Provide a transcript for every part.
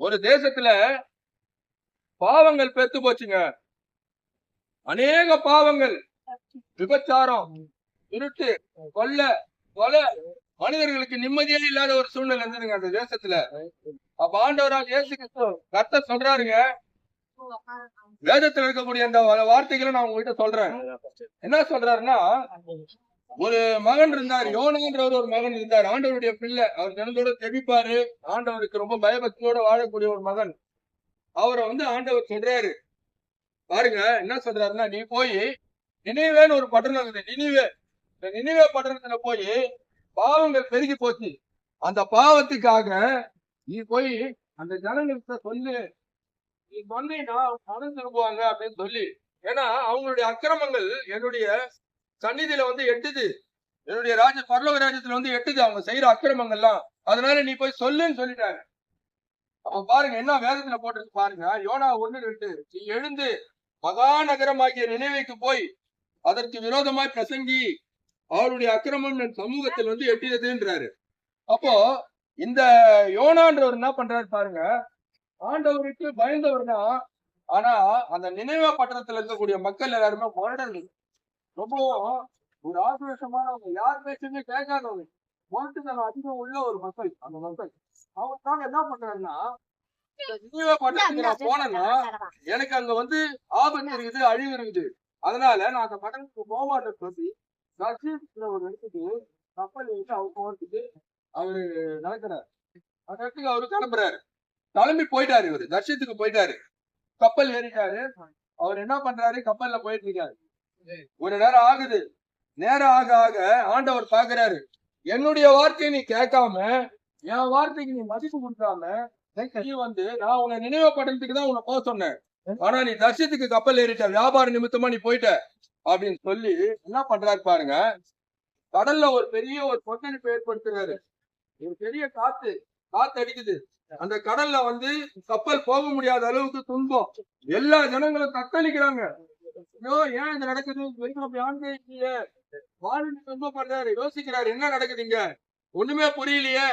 ஒரு தேசத்துல பாவங்கள் பெத்து போச்சுங்க. அநேக பாவங்கள். விபச்சாரம் திருட்டு கொல்ல கொலை மனிதர்களுக்கு நிம்மதியே இல்லாத ஒரு சூழ்நிலை இருந்ததுங்க அந்த தேசத்துல. அப்ப ஆண்டவராக இயேசு கிறிஸ்து கர்த்தர் சொல்றாருங்க. வேதத்துல இருக்கக்கூடிய அந்த வார்த்தைகளை நான் உங்ககிட்ட சொல்றேன். என்ன சொல்றாருன்னா ஒரு மகன் இருந்தார். யோனான்றவர் ஒரு மகன் இருந்தார். ஆண்டவருடைய பிள்ளை. அவர் தினத்தோட தெவிப்பாரு ஆண்டவருக்கு ரொம்ப பயபக்தியோட வாழக்கூடிய ஒரு மகன். அவரை வந்து ஆண்டவர் சொல்றாரு. பாருங்க என்ன சொல்றாருன்னா நீ போய் நினைவேன்னு ஒரு பட்டணம் இருக்குது. நினைவே. இந்த நினைவே பட்டணத்துல போய் பாவங்கள் பெருகி போச்சு. அந்த பாவத்துக்காக நீ போய் அந்த ஜனங்கள்கிட்ட சொல்லு. நீ சொன்னீங்கன்னா மனம் திரும்புவாங்க அப்படின்னு சொல்லி. ஏன்னா அவங்களுடைய அக்கிரமங்கள் என்னுடைய சந்நிதியில வந்து எட்டுது. என்னுடைய ராஜ பரலோக ராஜ்யத்துல வந்து எட்டுது. அவங்க செய்யற அக்கிரமங்கள்லாம். அதனால நீ போய் சொல்லுன்னு சொல்லிட்டாரு அப்ப பாருங்க என்ன வேதத்துல போட்டிருக்கு பாருங்க. யோனா ஒண்ணு ரெண்டு. நீ எழுந்து மகாநகரமாகிய நினைவைக்கு போய் அதற்கு விரோதமாய் பிரசங்கி அவருடைய அக்கிரமம் என் சமூகத்தில் வந்து எட்டியதுன்றாரு அப்போ இந்த யோனான்றவர் என்ன பண்றாரு பாருங்க. ஆண்டவருக்கு பயந்தவர் தான் ஆனா அந்த நினைவா பட்டணத்துல இருக்கக்கூடிய மக்கள் எல்லாருமே முரடர்கள். ரொம்பவும் ஒரு ஆக்ரோஷமானவங்க யார் பேச்சுமே கேட்காதவங்க முரட்டுத்தனம் அதிகம் உள்ள ஒரு மக்கள் அந்த மக்கள். அவங்க என்ன நினைவா பட்டணத்துக்கு நான் போனேன்னா எனக்கு அங்க வந்து ஆபத்து இருக்குது அழிவு இருக்குது. அதனால நான் அந்த பட்டணத்துக்கு போக மாட்டேன்னு சொல்லி ரஷ்யத்துல ஒரு இடத்துக்கு கப்பல் விட்டு அவர் போறதுக்கு அவரு நடக்கிறார். அந்த இடத்துக்கு அவரு கிளம்புறாரு. கிளம்பி போயிட்டாரு இவரு. தர்ஷத்துக்கு போயிட்டாரு. கப்பல் ஏறிட்டாரு. அவர் என்ன பண்றாரு? கப்பல்ல போயிட்டு இருக்காரு. ஒரு நேரம் ஆகுது. நேரம் ஆக ஆக ஆண்டவர் பாக்குறாரு என்னுடைய வார்த்தையை நீ கேட்காம என் வார்த்தைக்கு நீ மதிப்பு கொடுக்காம நீ வந்து நான் உன்னை நினைவுபடுறதுக்கு தான் உன்னை போக சொன்னேன். ஆனா நீ தர்ஷத்துக்கு கப்பல் ஏறிட்ட வியாபார நிமித்தமா நீ போயிட்ட அப்படின்னு சொல்லி என்ன பண்றாரு பாருங்க. கடல்ல ஒரு பெரிய ஒரு கொந்தளிப்பு ஏற்படுத்துறாரு. ஒரு பெரிய காத்து காத்து அடிக்குது. அந்த கடல்ல வந்து கப்பல் போக முடியாத அளவுக்கு துன்பம். எல்லா ஜனங்களும் தத்தளிக்கிறாங்க. ஐயோ ஏன் இது நடக்குது? அப்படி யோசிக்கிறாரு என்ன நடக்குது இங்க? ஒண்ணுமே புரியலையே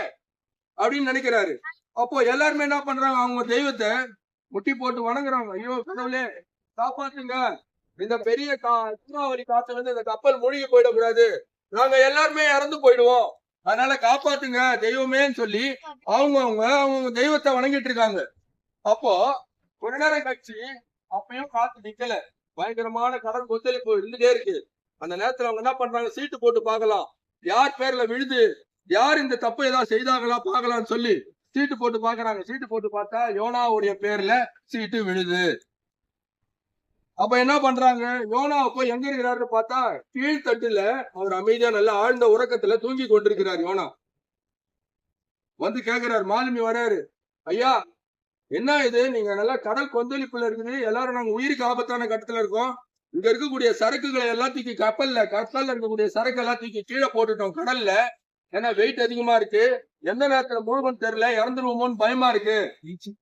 அப்படின்னு நினைக்கிறாரு. அப்போ எல்லாருமே என்ன பண்றாங்க? அவங்க தெய்வத்தை முட்டி போட்டு வணங்குறாங்க. ஐயோ கடவுளே காப்பாத்துங்க. இந்த பெரிய கா சூறாவளி காத்துல இருந்து இந்த கப்பல் மூழ்கி போயிடக்கூடாது. நாங்க எல்லாருமே இறந்து போயிடுவோம். அதனால காப்பாத்துங்க தெய்வமேன்னு சொல்லி அவங்க அவங்க அவங்க தெய்வத்தை வணங்கிட்டு இருக்காங்க. அப்போ ஒரு நேரம் கழிச்சு அப்பயும் காத்து நிக்கல. பயங்கரமான கடன் கொந்தளிப்பு இருந்துட்டே இருக்கு. அந்த நேரத்துல அவங்க என்ன பண்றாங்க? சீட்டு போட்டு பார்க்கலாம். யார் பேர்ல விழுது யார் இந்த தப்பு ஏதாவது செய்தாங்களா பார்க்கலாம்னு சொல்லி சீட்டு போட்டு பாக்குறாங்க சீட்டு போட்டு பார்த்தா யோனாவுடைய பேர்ல சீட்டு விழுது. அப்ப என்ன பண்றாங்க? யோனாவை போய் எங்க இருக்கிறாருன்னு பார்த்தா கீழ்த்தட்டுல அவர் அமைதியா நல்லா ஆழ்ந்த உறக்கத்துல தூங்கி கொண்டிருக்கிறார் யோனா. வந்து கேக்குறாரு மாலுமி வராரு ஐயா என்ன இது? நீங்க நல்லா கடல் கொந்தளிப்புல இருக்குது. எல்லாரும் நாங்க உயிருக்கு ஆபத்தான கட்டத்துல இருக்கோம். இங்க இருக்கக்கூடிய சரக்குகளை எல்லாம் தூக்கி கப்பல்ல கப்பல்ல இருக்கக்கூடிய சரக்கு எல்லாம் தூக்கி கீழே போட்டுட்டோம் கடல்ல. ஏன்னா வெயிட் அதிகமா இருக்கு. எந்த நேரத்துல முழுவதும் தெரியல. இறந்துருவோமோன்னு பயமா இருக்கு.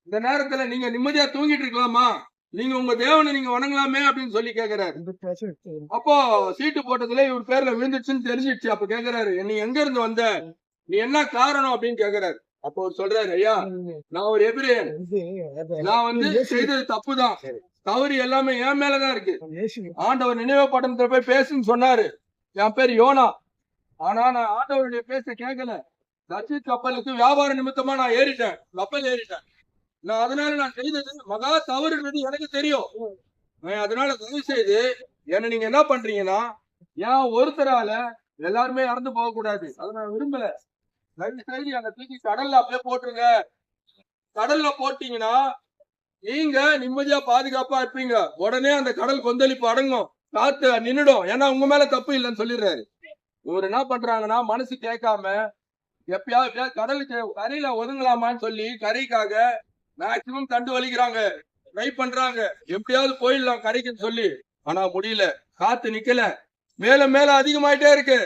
இந்த நேரத்துல நீங்க நிம்மதியா தூங்கிட்டு இருக்கலாமா? நீங்க உங்க தேவனை நீங்க வணங்கலாமே அப்படின்னு சொல்லி கேக்குறாரு. அப்போ சீட்டு போட்டதுல இவர் பேர்ல விழுந்துச்சுன்னு தெரிஞ்சிடுச்சு அப்ப கேக்குறாரு நீ எங்க இருந்து வந்த? நீ என்ன காரணம்? அப்படின்னு கேக்குறாரு. அப்போ அவர் சொல்றாரு ஐயா நான் ஒரு எபிரேயன். நான் வந்து செய்தது தப்புதான். தவறு எல்லாமே என் மேலதான் இருக்கு. ஆண்டவர் நினைவு பட்டணத்துல போய் பேசுன்னு சொன்னாரு. என் பேர் யோனா. ஆனா நான் ஆண்டவருடைய பேச கேட்கல தச்சு கப்பலுக்கு வியாபார நிமித்தமா நான் ஏறிட்டேன். கப்பல் ஏறிட்டேன். நான் அதனால நான் செய்தது மகா தவறுன்றது எனக்கு தெரியும். நான் அதனால தயவு செய்து என்ன நீங்க என்ன பண்றீங்கன்னா ஏன் ஒருத்தரால எல்லாருமே இறந்து போக கூடாது அதை நான் விரும்பல. தயவு செய்து அந்த தூக்கி கடல்ல அப்படியே போட்டுருங்க. கடல்ல போட்டீங்கன்னா நீங்க நிம்மதியா பாதுகாப்பா இருப்பீங்க. உடனே அந்த கடல் கொந்தளிப்பு அடங்கும். காத்து நின்னுடும். ஏன்னா உங்க மேல தப்பு இல்லைன்னு சொல்லிடுறாரு. இவர் என்ன பண்றாங்கன்னா மனசு கேட்காம எப்பயாவது எப்பயாவது கடலுக்கு கரையில ஒதுங்கலாமான்னு சொல்லி கரைக்காக மேக்சிமம் தண்டு வலிக்கிறாங்க. ட்ரை பண்றாங்க. எப்படியாவது போயிடலாம் கரைக்குன்னு சொல்லி. ஆனா முடியல. காத்து நிக்கல. மேல மேல அதிகமாயிட்டே இருக்கு.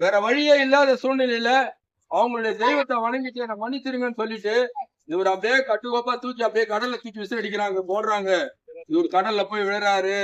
வேற வழியே இல்லாத சூழ்நிலையில அவங்களுடைய தெய்வத்தை வணங்கிட்டு என்ன மன்னிச்சிருங்கன்னு சொல்லிட்டு இவர் அப்படியே கட்டுக்கோப்பா தூக்கி அப்படியே கடல்ல தூக்கி விசிறடிக்கிறாங்க போடுறாங்க. இவர் கடல்ல போய் விழுறாரு.